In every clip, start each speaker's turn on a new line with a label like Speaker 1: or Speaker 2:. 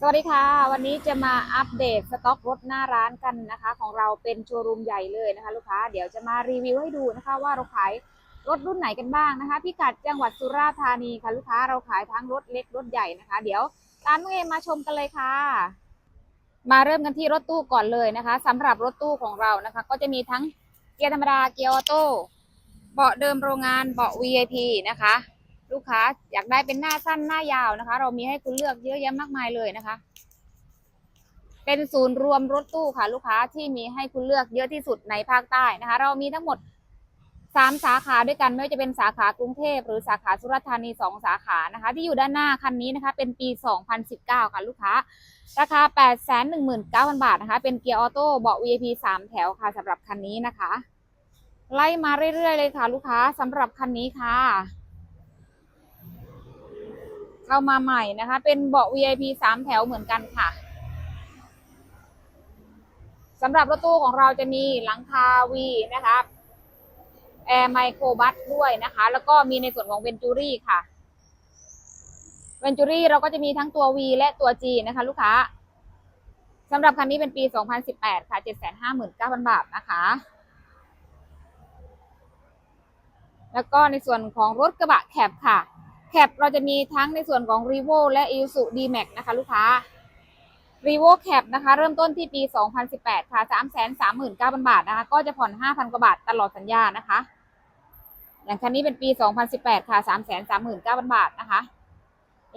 Speaker 1: สวัสดีค่ะ วันนี้จะมาอัปเดตสต็อกรถหน้าร้านกันนะคะ ของเราเป็นโชว์รูมใหญ่เลยนะคะ ลูกค้าเดี๋ยวจะมารีวิวให้ดูนะคะ ว่าเราขายรถรุ่นไหนกันบ้างนะคะ พิกัดจังหวัดสุราษฎร์ธานีค่ะลูกค้าเราขายทั้งรถเล็กรถใหญ่นะคะ เดี๋ยวตามน้องเอมาชมกันเลยค่ะ มาเริ่มกันที่รถตู้ก่อนเลยนะคะสำหรับรถตู้ของเรานะคะ ก็จะมีทั้งเกียร์ธรรมดาเกียร์ออโต้เบาะเดิมโรงงานเบาะ VIP นะคะ ลูกค้าอยากได้เป็นหน้าสั้นหน้ายาวนะคะ เรามีให้คุณเลือกเยอะแยะมากมายเลยนะคะ เป็นศูนย์รวมรถตู้ค่ะ ลูกค้าที่มีให้คุณเลือกเยอะที่สุดในภาคใต้นะคะ เรามีทั้งหมดสามสาขาด้วยกันไม่ว่าจะเป็นสาขากรุงเทพหรือสาขาสุราษฎร์ธานีสองสาขานะคะ ที่อยู่ด้านหน้าคันนี้นะคะ เป็นปี 2019 ค่ะลูกค้า ราคา 819,000 บาทนะคะ เป็นเกียร์ออโต้เบาะ VIP 3 แถวค่ะสำหรับคันนี้นะคะ ไล่มาเรื่อยๆเลยค่ะ ลูกค้าสำหรับคันนี้ค่ะ เข้ามาใหม่นะคะ เป็นเบาะ VIP สามแถวเหมือนกันค่ะสำหรับรถตู้ของเราจะมีหลังคาวีนะคะแอร์ไมโครบัสด้วยนะคะ แล้วก็มีในส่วนของเวนจูรี่ค่ะเวนจูรี่เราก็จะมีทั้งตัว V และตัว G นะคะ ลูกค้าสำหรับคันนี้เป็นปี 2018 ค่ะ 759,000 บาทนะคะ แล้วก็ในส่วนของรถกระบะแคบค่ะ แคปเราจะมีทั้งในส่วนของ r e v o และ i s u d m a x นะคะลูกค้า r e v o Cap นะคะ เริ่มต้นที่ปี 2018 ค่ะ 339,000 บาทนะคะ ก็จะผ่อน 5,000 กว่าบาทตลอดสัญญานะคะ อย่างคันนี้เป็นปี 2018 ค่ะ 339,000 บาทนะคะ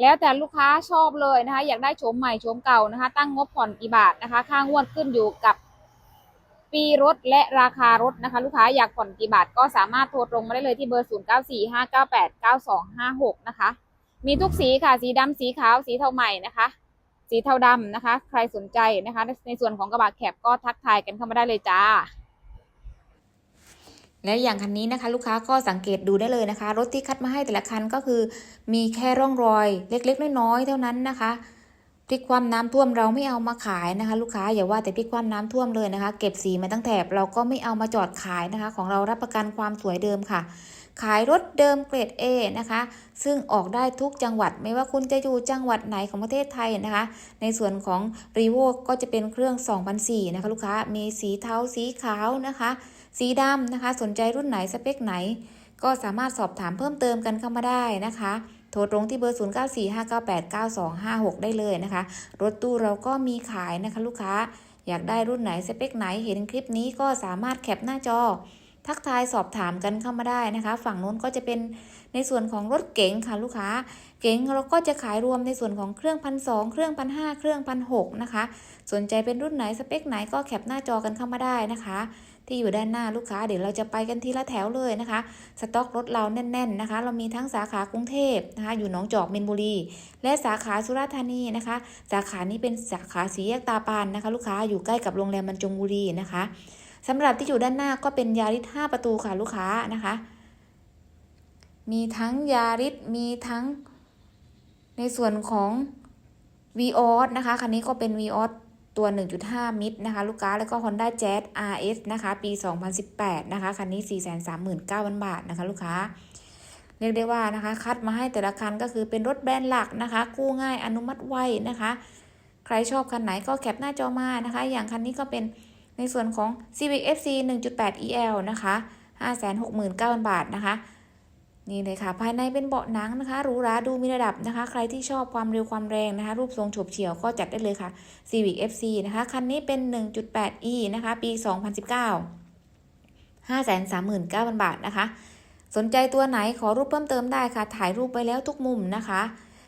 Speaker 1: แล้วแต่ลูกค้าชอบเลยนะคะ อยากได้โฉมใหม่โฉมเก่านะคะ ตั้งงบผ่อนกี่บาทนะคะ ค่างวดขึ้นอยู่กับ ปีรถและราคารถนะคะ ลูกค้าอยากผ่อนกี่บาทก็สามารถโทรตรงมาได้เลยที่เบอร์ 0945989256 นะคะ มีทุกสีค่ะ สีดำสีขาว สีเทาใหม่นะคะ สีเทาดำนะคะ ใครสนใจนะคะ ในส่วนของกระบะแคบก็ทักทายกันเข้ามาได้เลยจ้า
Speaker 2: และอย่างคันนี้นะคะลูกค้าก็สังเกตดูได้เลยนะคะ รถที่คัดมาให้แต่ละคันก็คือ มีแค่ร่องรอยเล็กๆน้อยๆเท่านั้นนะคะ พลิกความน้ำท่วมเราไม่เอามาขายนะคะ ลูกค้าอย่าว่าแต่พลิกความน้ำท่วมเลยนะคะ เก็บสีมาตั้งแถบเราก็ไม่เอามาจอดขายนะคะ ของเรารับประกันความสวยเดิมค่ะ ขายรถเดิมเกรด A นะคะ ซึ่งออกได้ทุกจังหวัดไม่ว่าคุณจะอยู่จังหวัดไหนของประเทศไทยนะคะ ในส่วนของ r e v o ก็จะเป็นเครื่อง2004นะคะลูกค้ามีสีเทาสีขาวนะคะ สีดำนะคะ สนใจรุ่นไหนสเปคไหน ก็สามารถสอบถามเพิ่มเติมกันเข้ามาได้นะคะ รตรงที่เบอร์ 0945989256 ได้เลยนะคะ รถตู้เราก็มีขายนะคะลูกค้า อยากได้รุ่นไหนสเปคไหนเห็นคลิปนี้ก็สามารถแคปหน้าจอ ทักทายสอบถามกันเข้ามาได้นะคะ ฝั่งนู้นก็จะเป็นในส่วนของรถเก๋งค่ะลูกค้า เก๋งเราก็จะขายรวมในส่วนของเครื่องพันสเครื่องพันหเครื่องพันหนะคะ สนใจเป็นรุ่นไหนสเปคไหนก็แคปหน้าจอกันเข้ามาได้นะคะ ที่อยู่ด้านหน้าลูกค้าเดี๋ยวเราจะไปกันทีละแถวเลยนะคะ สต็อกรถเราแน่น ๆนะคะ เรามีทั้งสาขากรุงเทพนะคะ อยู่หนองจอกมินบุรี และสาขาสุราษฎร์ธานีนะคะ สาขานี้เป็นสาขาสีแยกตาปานนะคะ ลูกค้าอยู่ใกล้กับโรงแรมบรรจงบุรีนะคะสำหรับที่อยู่ด้านหน้าก็เป็นยาริส5ประตูค่ะลูกค้านะคะ มีทั้งยาริสมีทั้งในส่วนของ v ีออสนะคะคันนี้ก็เป็น v ีออส ตัว 1.5 มิตรนะคะ ลูกค้าแล้วก็ Honda Jazz RS นะคะ ปี 2018 นะคะ คันนี้ 439,000 บาทนะคะ ลูกค้า เรียกได้ว่านะคะ คัดมาให้แต่ละคันก็คือเป็นรถแบรนด์หลักนะคะ กู้ง่ายอนุมัติไวนะคะ ใครชอบคันไหนก็แคปหน้าจอมานะคะ อย่างคันนี้ก็เป็นในส่วนของ Civic FC 1.8 EL นะคะ 569,000 บาทนะคะ นี่เลยค่ะ ภายในเป็นเบาะหนังนะคะหรูหราดูมีระดับนะคะ ใครที่ชอบความเร็วความแรงนะคะ รูปทรงฉบเฉี่ยวก็จัดได้เลยค่ะ Civic FC นะคะ คันนี้เป็น 1.8e นะคะ ปี 2019 539,000 บาทนะคะ สนใจตัวไหนขอรูปเพิ่มเติมได้ค่ะ ถ่ายรูปไปแล้วทุกมุมนะคะ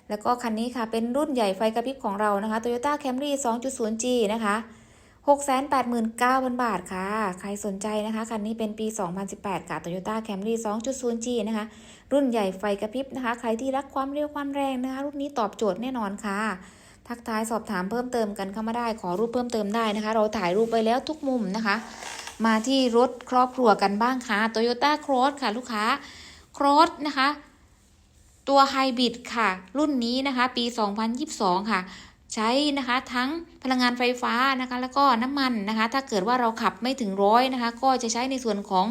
Speaker 2: แล้วก็คันนี้ค่ะเป็นรุ่นใหญ่ไฟกระพริบของเรานะคะ Toyota Camry 2.0G นะคะ 689,000 บาทค่ะ ใครสนใจนะคะ คันนี้เป็นปี 2018 ค่ะ Toyota Camry 2.0G นะคะ รุ่นใหญ่ไฟกระพริบนะคะ ใครที่รักความเร็วความแรงนะคะ รุ่นนี้ตอบโจทย์แน่นอนค่ะ ทักทายสอบถามเพิ่มเติมกันเข้ามาได้ ขอรูปเพิ่มเติมได้นะคะ เราถ่ายรูปไปแล้วทุกมุมนะคะ มาที่รถครอบครัวกันบ้างค่ะ Toyota Cross ค่ะลูกค้า Cross นะคะ ตัวไฮบริดค่ะ รุ่นนี้นะคะ ปี 2022 ค่ะ ใช้นะคะทั้งพลังงานไฟฟ้านะคะแล้วก็น้ำมันนะคะ ถ้าเกิดว่าเราขับไม่ถึงร้อยนะคะ ก็จะใช้ในส่วนของ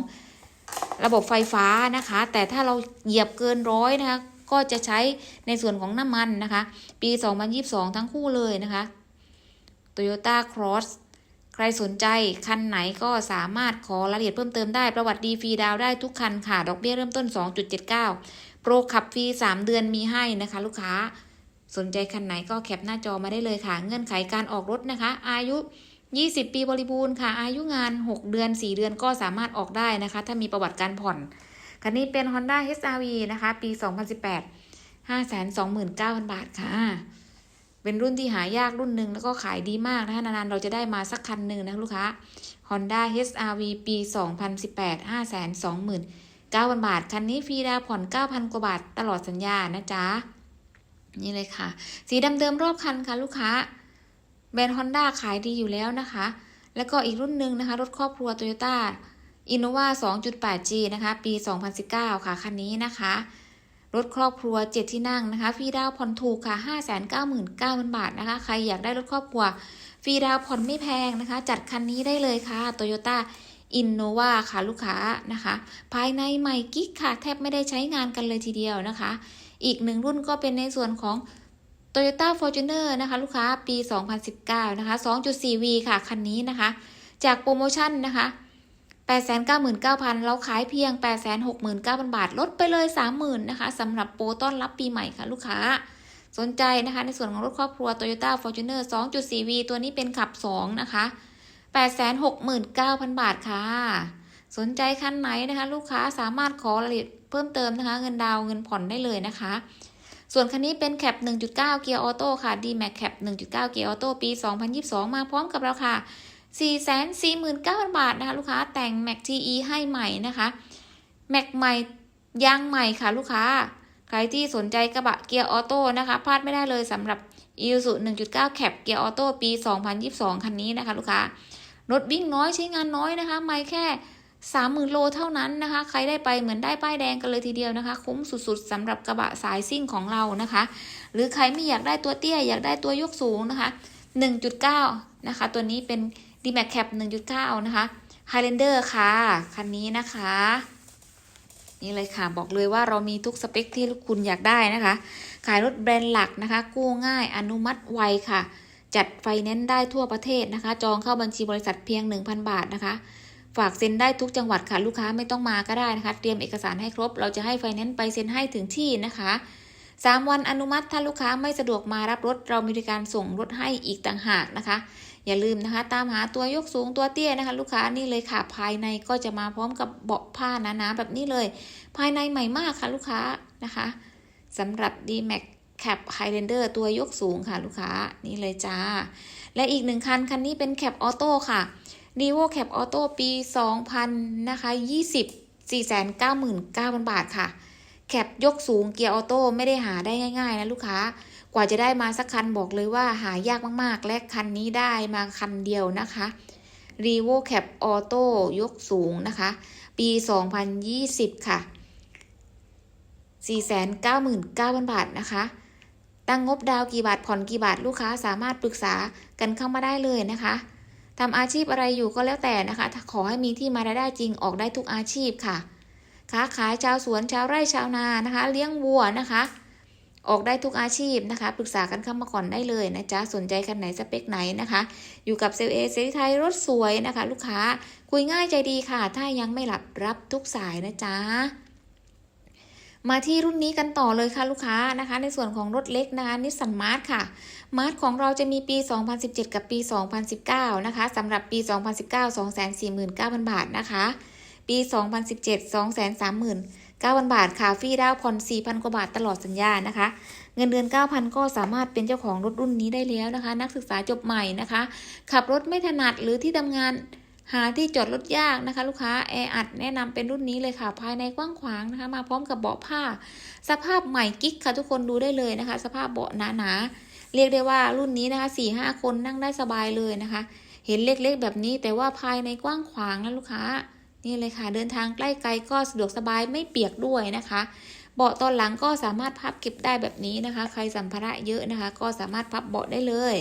Speaker 2: ระบบไฟฟ้านะคะ แต่ถ้าเราเหยียบเกินร้อยนะคะ ก็จะใช้ในส่วนของน้ำมันนะคะ ปี 2022 ทั้งคู่เลยนะคะ Toyota Cross ใครสนใจคันไหนก็สามารถขอรายละเอียดเพิ่มเติมได้ประวัติดีฟรีดาวได้ทุกคันค่ะ ดอกเบี้ยเริ่มต้น 2.79 โปรขับฟรี 3 เดือนมีให้นะคะ ลูกค้า สนใจคันไหนก็แคปหน้าจอมาได้เลยค่ะ เงื่อนไขการออกรถนะคะ อายุ 20 ปีบริบูรณ์ค่ะ อายุงาน 6 เดือน 4 เดือนก็สามารถออกได้นะคะ ถ้ามีประวัติการผ่อน คันนี้เป็น Honda HRV นะคะ ปี 2018 529,000 บาทค่ะ เป็นรุ่นที่หายากรุ่นหนึ่งแล้วก็ขายดีมากนะคะนานๆเราจะได้มาสักคันหนึ่งนะลูกค้า Honda HRV ปี 2018 529,000 บาท คันนี้ฟรีดาวผ่อน 9,000 กว่าบาทตลอดสัญญานะจ๊ะ นี่เลยค่ะ สีดำเดิมรอบคันค่ะลูกค้า แบรนด์ Honda ขายดีอยู่แล้วนะคะ แล้วก็อีกรุ่นหนึ่งนะคะ รถครอบครัว Toyota Innova 2.8G นะคะ ปี 2019 ค่ะ คันนี้นะคะ รถครอบครัว 7 ที่นั่งนะคะ ฟรีดาวน์ผ่อนถูกค่ะ 599,000 บาทนะคะ ใครอยากได้รถครอบครัว ฟรีดาวผ่อนไม่แพงนะคะ จัดคันนี้ได้เลยค่ะ Toyota Innova ค่ะลูกค้านะคะ ภายในใหม่กิ๊กค่ะ แทบไม่ได้ใช้งานกันเลยทีเดียวนะคะ อีกหนึ่งรุ่นก็เป็นในส่วนของ Toyota Fortuner นะคะ ลูกค้าปี 2019 นะคะ 2.4V ค่ะ คันนี้นะคะ จากโปรโมชั่นนะคะ 899,000 เราขายเพียง 869,000 บาท ลดไปเลย 30,000 นะคะสำหรับโปรต้อนรับปีใหม่ค่ะ ลูกค้า สนใจนะคะ ในส่วนของรถครอบครัว Toyota Fortuner 2.4V ตัวนี้เป็นขับ 2 นะคะ 869,000 บาทค่ะ สนใจคันไหนนะคะ ลูกค้าสามารถขอรายละเอียดเพิ่มเติมนะคะ เงินดาวเงินผ่อนได้เลยนะคะ ส่วนคันนี้เป็นแคป 1.9 เกียร์ออโต้ค่ะ D-Max แคป 1.9 เกียร์ออโต้ปี 2022 มาพร้อมกับราคา 449,000 บาทนะคะ ลูกค้าแต่ง Max TE ให้ใหม่นะคะ Max ใหม่ยางใหม่ค่ะลูกค้า ใครที่สนใจกระบะเกียร์ออโต้นะคะพลาดไม่ได้เลยสำหรับ Isuzu 1.9 แคปเกียร์ออโต้ปี 2022 คันนี้นะคะ ลูกค้ารถวิ่งน้อยใช้งานน้อยนะคะ ไม่แค่ 30,000 โลเท่านั้นนะคะ ใครได้ไปเหมือนได้ป้ายแดงกันเลยทีเดียวนะคะ คุ้มสุดๆสำหรับกระบะสายซิ่งของเรานะคะ หรือใครไม่อยากได้ตัวเตี้ย อยากได้ตัวยกสูงนะคะ 1.9 นะคะ ตัวนี้เป็น D-Max Cap 1.9 นะคะ Highlander ค่ะ คันนี้นะคะ นี่เลยค่ะ บอกเลยว่าเรามีทุกสเปคที่คุณอยากได้นะคะ ขายรถแบรนด์หลักนะคะ กู้ง่ายอนุมัติไวค่ะ จัดไฟแนนซ์ได้ทั่วประเทศนะคะ จองเข้าบัญชีบริษัทเพียง 1,000 บาทนะคะ ฝากเซ็นได้ทุกจังหวัดค่ะลูกค้าไม่ต้องมาก็ได้นะคะ เตรียมเอกสารให้ครบ เราจะให้ไฟแนนซ์ไปเซ็นให้ถึงที่นะคะ 3 วันอนุมัติถ้าลูกค้าไม่สะดวกมารับรถ เรามีบริการส่งรถให้อีกต่างหากนะคะ อย่าลืมนะคะ ตามหาตัวยกสูงตัวเตี้ยนะคะ ลูกค้านี่เลยค่ะภายในก็จะมาพร้อมกับเบาะผ้าหนาๆแบบนี้เลย ภายในใหม่มากค่ะลูกค้านะคะสำหรับ D-Max Cap Highlander ตัวยกสูงค่ะลูกค้านี่เลยจ้า และอีกหนึ่งคัน คันนี้เป็น Cap Auto ค่ะ d e v o Cap Auto ปี 2000นะคะ20 499,000 บาทค่ะ แคปยกสูงเกียร์ออโต้ไม่ได้หาได้ง่าย ๆ นะลูกค้า กว่าจะได้มาสักคันบอกเลยว่าหายากมากๆ และคันนี้ได้มาคันเดียวนะคะ r e v o Cap Auto ยกสูงนะคะ ปี 2020 ค่ะ 499,000 บาทนะคะ ตั้งงบดาวกี่บาทผ่อนกี่บาทลูกค้าสามารถปรึกษากันเข้ามาได้เลยนะคะ ทำอาชีพอะไรอยู่ก็แล้วแต่นะคะ ขอให้มีที่มารายได้จริงออกได้ทุกอาชีพค่ะ ค้าขายชาวสวนชาวไร่ชาวนานะคะ เลี้ยงวัวนะคะ ออกได้ทุกอาชีพนะคะ ปรึกษากันเข้ามาก่อนได้เลยนะจ๊ะ สนใจคันไหนสเปคไหนนะคะ อยู่กับเซลเอเซริไทยรถสวยนะคะ ลูกค้าคุยง่ายใจดีค่ะ ถ้ายังไม่หลับรับทุกสายนะจ๊ะ มาที่รุ่นนี้กันต่อเลยค่ะลูกค้านะคะ ในส่วนของรถเล็กนะคะนิสสันมาร์ทค่ะมาร์ทของเราจะมีปี 2017 กับปี 2019 นะคะสำหรับปี 2019 249,000 บาทนะคะ ปี 2017 239,000 บาทค่ะฟรีดาวน์ผ่อน 4,000 กว่าบาทตลอดสัญญานะคะ เงินเดือน 9,000 ก็สามารถเป็นเจ้าของรถรุ่นนี้ได้แล้วนะคะ นักศึกษาจบใหม่นะคะ ขับรถไม่ถนัดหรือที่ทำงาน หาที่จอดรถยากนะคะ ลูกค้าแออัดแนะนำเป็นรุ่นนี้เลยค่ะ ภายในกว้างขวางนะคะ มาพร้อมกับเบาะผ้า สภาพใหม่กิ๊กค่ะทุกคนดูได้เลยนะคะ สภาพเบาะหนาๆเรียกได้ว่ารุ่นนี้นะคะสี่ห้าคนนั่งได้สบายเลยนะคะ เห็นเล็กๆแบบนี้แต่ว่าภายในกว้างขวางนะลูกค้า นี่เลยค่ะ เดินทางใกล้ไกลก็สะดวกสบายไม่เปียกด้วยนะคะ เบาะตอนหลังก็สามารถพับเก็บได้แบบนี้นะคะ ใครสัมภาระเยอะนะคะ ก็สามารถพับเบาะได้เลย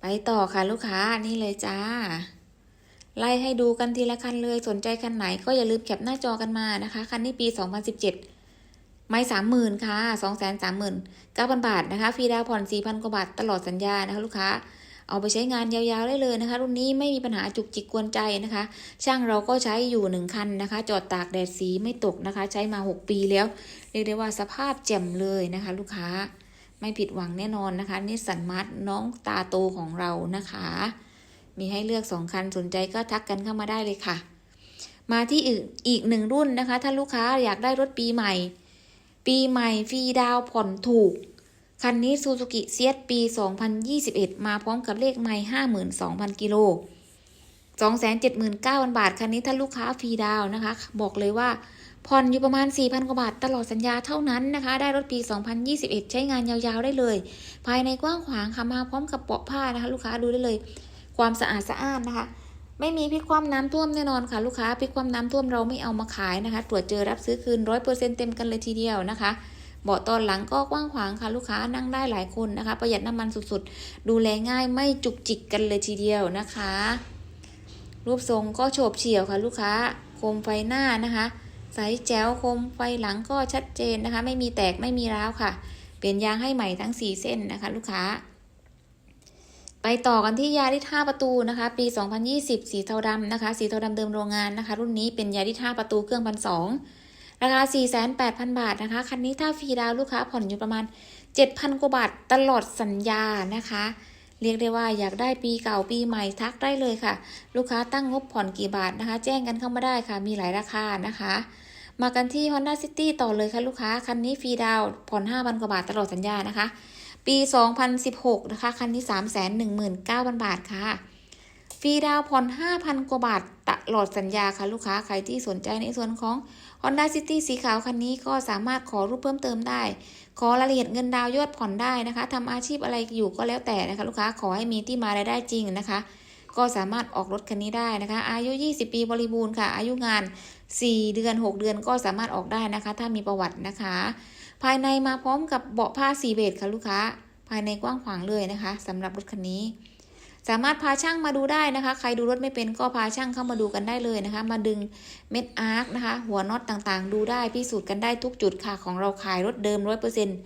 Speaker 2: ไปต่อค่ะลูกค้านี่เลยจ้า ไล่ให้ดูกันทีละคันเลยสนใจคันไหนก็อย่าลืมแคปหน้าจอกันมานะคะ คันนี้ปี 2017 ไม่สามหมื่นค่ะสองแสนสามหมื่นเก้าพันบาทนะคะฟรีดาวผ่อนสี่พันกว่าบาทตลอดสัญญานะคะลูกค้าเอาไปใช้งานยาวๆได้เลยนะคะ รุ่นนี้ไม่มีปัญหาจุกจิกกวนใจนะคะ ช่างเราก็ใช้อยู่หนึ่งคันนะคะ จอดตากแดดสีไม่ตกนะคะ ใช้มา 6 ปีแล้ว เรียกได้ว่าสภาพแจ่มเลยนะคะ ลูกค้า ไม่ผิดหวังแน่นอนนะคะนิสสันมาร์ทน้องตาโตของเรานะคะ มีให้เลือก2คันสนใจก็ทักกันเข้ามาได้เลยค่ะ มาที่อีกอีกหนึ่งรุ่นนะคะ ถ้าลูกค้าอยากได้รถปีใหม่ ปีใหม่ฟรีดาวผ่อนถูก คันนี้ซูซูกิเซียปี 2021 มาพร้อมกับเลขไม่52,000 กิโล279,000 บาท คันนี้ถ้าลูกค้าฟรีดาวนะคะ บอกเลยว่า ผ่อนอยู่ประมาณ 4,000 กว่าบาทตลอดสัญญาเท่านั้นนะคะ ได้รถปี 2021 ใช้งานยาวๆได้เลย ภายในกว้างขวางค่ะมาพร้อมกับเบาะผ้านะคะ ลูกค้าดูได้เลย ความสะอาดสะอ้านนะคะ ไม่มีพิกความน้ำท่วมแน่นอนค่ะลูกค้าพิกความน้ำท่วมเราไม่เอามาขายนะคะ ตรวจเจอรับซื้อคืนร้อยเปอร์เซ็นเต็มกันเลยทีเดียวนะคะเบาะตอนหลังก็กว้างขวางค่ะลูกค้านั่งได้หลายคนนะคะ ประหยัดน้ำมันสุดๆ ดูแลง่ายไม่จุกจิกกันเลยทีเดียวนะคะ รูปทรงก็โฉบเฉี่ยวค่ะลูกค้า โคมไฟหน้านะคะ ใสแจ๋วคมไฟหลังก็ชัดเจนนะคะ ไม่มีแตกไม่มีร้าวค่ะ เปลี่ยนยางให้ใหม่ทั้ง 4 เส้นนะคะ ลูกค้า ไปต่อกันที่ยาริส5ประตูนะคะ ปี 2020 สีเทาดำนะคะ สีเทาดำเดิมโรงงานนะคะ รุ่นนี้เป็นยาริส5ประตูเครื่องพันสองราคา 48,000 บาทนะคะ คันนี้ถ้าฟรีดาวลูกค้าผ่อนอยู่ประมาณ 7,000 กว่าบาทตลอดสัญญานะคะ เรียกได้ว่าอยากได้ปีเก่าปีใหม่ทักได้เลยค่ะ ลูกค้าตั้งงบผ่อนกี่บาทนะคะ แจ้งกันเข้ามาได้ค่ะ มีหลายราคานะคะ มากันที่ Honda City ต่อเลยค่ะลูกค้า คันนี้ฟรีดาวผ่อน 5,000 กว่าบาทตลอดสัญญานะคะ ปี 2016 นะคะ คันนี้ 319,000 บาทค่ะ ฟรีดาวผ่อน 5,000 กว่าบาทตลอดสัญญาค่ะลูกค้าใครที่สนใจในส่วนของ Honda City สีขาวคันนี้ก็สามารถขอรูปเพิ่มเติมได้ ขอรายละเอียดเงินดาวยอดผ่อนได้นะคะทำอาชีพอะไรอยู่ก็แล้วแต่นะคะ ลูกค้าขอให้มีที่มารายได้จริงนะคะ ก็สามารถออกรถคันนี้ได้นะคะ อายุ 20 ปีบริบูรณ์ค่ะ อายุงาน 4 เดือน 6 เดือนก็สามารถออกได้นะคะ ถ้ามีประวัตินะคะ ภายในมาพร้อมกับเบาะผ้าสีเบจค่ะลูกค้า ภายในกว้างขวางเลยนะคะสำหรับรถคันนี้ สามารถพาช่างมาดูได้นะคะ ใครดูรถไม่เป็นก็พาช่างเข้ามาดูกันได้เลยนะคะ มาดึงเม็ดอาร์คนะคะ หัวน็อตต่างๆ ดูได้พิสูจน์กันได้ทุกจุดค่ะ ของเราขายรถเดิมร้อยเปอร์เซ็นต์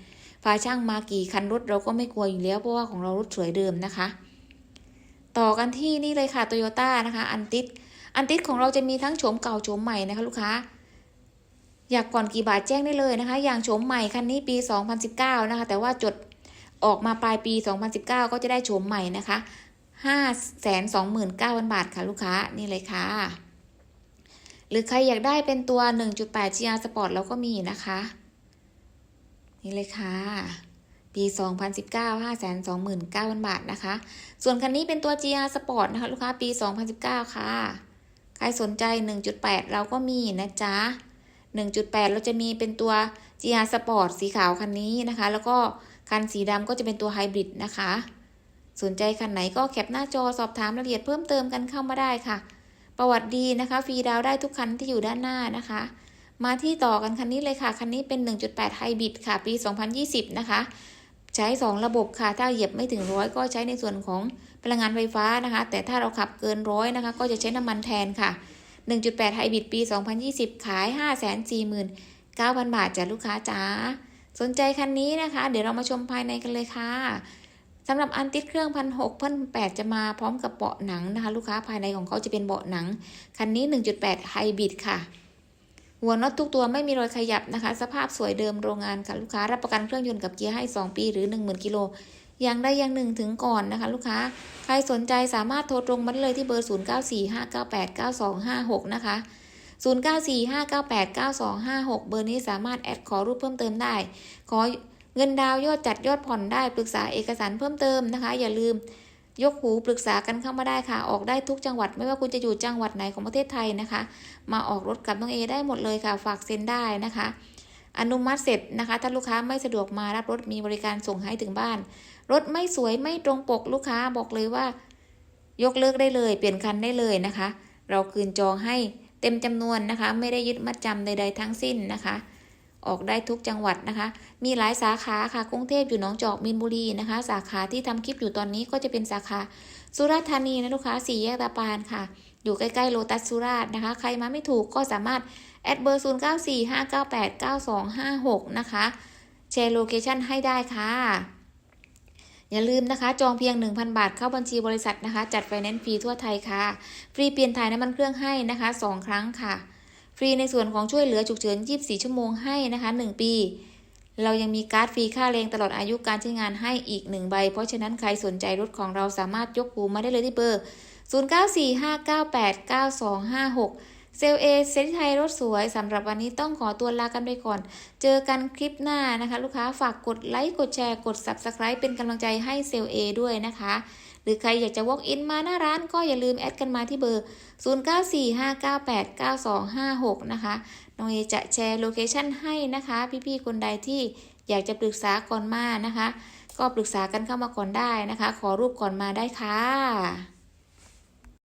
Speaker 2: พาช่างมากี่คันรถเราก็ไม่กลัวอยู่แล้วเพราะว่าของเรารถสวยเดิมนะคะ ต่อกันที่นี่เลยค่ะโตโยต้านะคะอันติดอันติดของเราจะมีทั้งโฉมเก่าโฉมใหม่นะคะลูกค้าอยากก่อนกี่บาทแจ้งได้เลยนะคะ อย่างโฉมใหม่คันนี้ปี 2019 นะคะ แต่ว่าจดออกมาปลายปี 2019 ก็จะได้โฉมใหม่นะคะ 529,000 บาทค่ะลูกค้านี่เลยค่ะ หรือใครอยากได้เป็นตัว 1.8 GR Sport เราก็มีนะคะ นี่เลยค่ะ ปี 2019 529,000 บาทนะคะ ส่วนคันนี้เป็นตัว GR Sport นะคะ ลูกค้าปี 2019 ค่ะ ใครสนใจ 1.8 เราก็มีนะจ๊ะ 1.8 เราจะมีเป็นตัว GR Sport สีขาวคันนี้นะคะ แล้วก็คันสีดำก็จะเป็นตัวไฮบริดนะคะ สนใจคันไหนก็แคปหน้าจอสอบถามรายละเอียดเพิ่มเติมกันเข้ามาได้ค่ะ ประวัติดีนะคะ ฟรีดาวน์ได้ทุกคันที่อยู่ด้านหน้านะคะ มาที่ต่อกันคันนี้เลยค่ะ คันนี้เป็น 1.8 ไฮบริดค่ะ ปี 2020 นะคะ ใช้ 2 ระบบค่ะ ถ้าเหยียบไม่ถึงร้อยก็ใช้ในส่วนของพลังงานไฟฟ้านะคะ แต่ถ้าเราขับเกินร้อยนะคะ ก็จะใช้น้ำมันแทนค่ะ 1.8 ไฮบริดปี 2020 ขาย 549,000 บาทจากลูกค้าจ๋าสนใจคันนี้นะคะ เดี๋ยวเรามาชมภายในกันเลยค่ะ สำหรับอันติดเครื่องพันหกพันแปดจะมาพร้อมกับเบาะหนังนะคะ ลูกค้าภายในของเขาจะเป็นเบาะหนัง คันนี้ 1.8ไฮบริดค่ะ หัวน็อตทุกตัวไม่มีรอยขยับนะคะ สภาพสวยเดิมโรงงานค่ะลูกค้ารับประกันเครื่องยนต์กับเกียร์ให้ 2 ปีหรือ 10,000กิโลอย่างใดอย่างหนึ่งถึงก่อนนะคะ ลูกค้า ใครสนใจสามารถโทรตรงมาได้เลยที่เบอร์ 0945989256 นะคะ 0945989256 เบอร์นี้สามารถแอดขอรูปเพิ่มเติมได้ ขอ เงินดาวยอดจัดยอดผ่อนได้ปรึกษาเอกสารเพิ่มเติมนะคะ อย่าลืมยกหูปรึกษากันเข้ามาได้ค่ะ ออกได้ทุกจังหวัดไม่ว่าคุณจะอยู่จังหวัดไหนของประเทศไทยนะคะ มาออกรถกับน้องเอได้หมดเลยค่ะ ฝากเซ็นได้นะคะ อนุมัติเสร็จนะคะ ถ้าลูกค้าไม่สะดวกมารับรถมีบริการส่งให้ถึงบ้าน รถไม่สวยไม่ตรงปกลูกค้าบอกเลยว่า ยกเลิกได้เลย เปลี่ยนคันได้เลยนะคะ เราคืนจองให้เต็มจำนวนนะคะ ไม่ได้ยึดมัดจำใดๆทั้งสิ้นนะคะ ออกได้ทุกจังหวัดนะคะ มีหลายสาขาค่ะกรุงเทพอยู่หนองจอกมีนบุรีนะคะ สาขาที่ทำคลิปอยู่ตอนนี้ก็จะเป็นสาขาสุราษฎร์ธานีนะลูกค้าสี่แยกตาปานค่ะ อยู่ใกล้ๆโลตัสสุราษฎร์นะคะ ใครมาไม่ถูกก็สามารถแอดเบอร์ 0945989256 นะคะ แชร์โลเคชันให้ได้ค่ะ อย่าลืมนะคะ จองเพียง 1,000 บาทเข้าบัญชีบริษัทนะคะ จัดไฟแนนซ์ฟรีทั่วไทยค่ะ ฟรีเปลี่ยนถ่ายน้ำมันเครื่องให้นะคะ 2 ครั้งค่ะ ฟรีในส่วนของช่วยเหลือฉุกเฉิน 24 ชั่วโมงให้นะคะ 1 ปี เรายังมีการ์ดฟรีค่าแรงตลอดอายุการใช้งานให้อีก 1 ใบ เพราะฉะนั้นใครสนใจรถของเราสามารถยกหูมาได้เลยที่เบอร์ 0945989256 เซลเอเซนไทยรถสวยสำหรับวันนี้ต้องขอตัวลากันไปก่อน เจอกันคลิปหน้านะคะ ลูกค้าฝากกดไลค์กดแชร์กด Subscribe เป็นกำลังใจให้เซลเอด้วยนะคะ หรือใครอยากจะ walk in มาหน้าร้านก็อย่าลืมแอดกันมาที่เบอร์ 0945989256 นะคะ น้องเอจะแชร์โลเคชั่นให้นะคะ พี่ๆคนใดที่อยากจะปรึกษาก่อนมานะคะ ก็ปรึกษากันเข้ามาก่อนได้นะคะ ขอรูปก่อนมาได้ค่ะ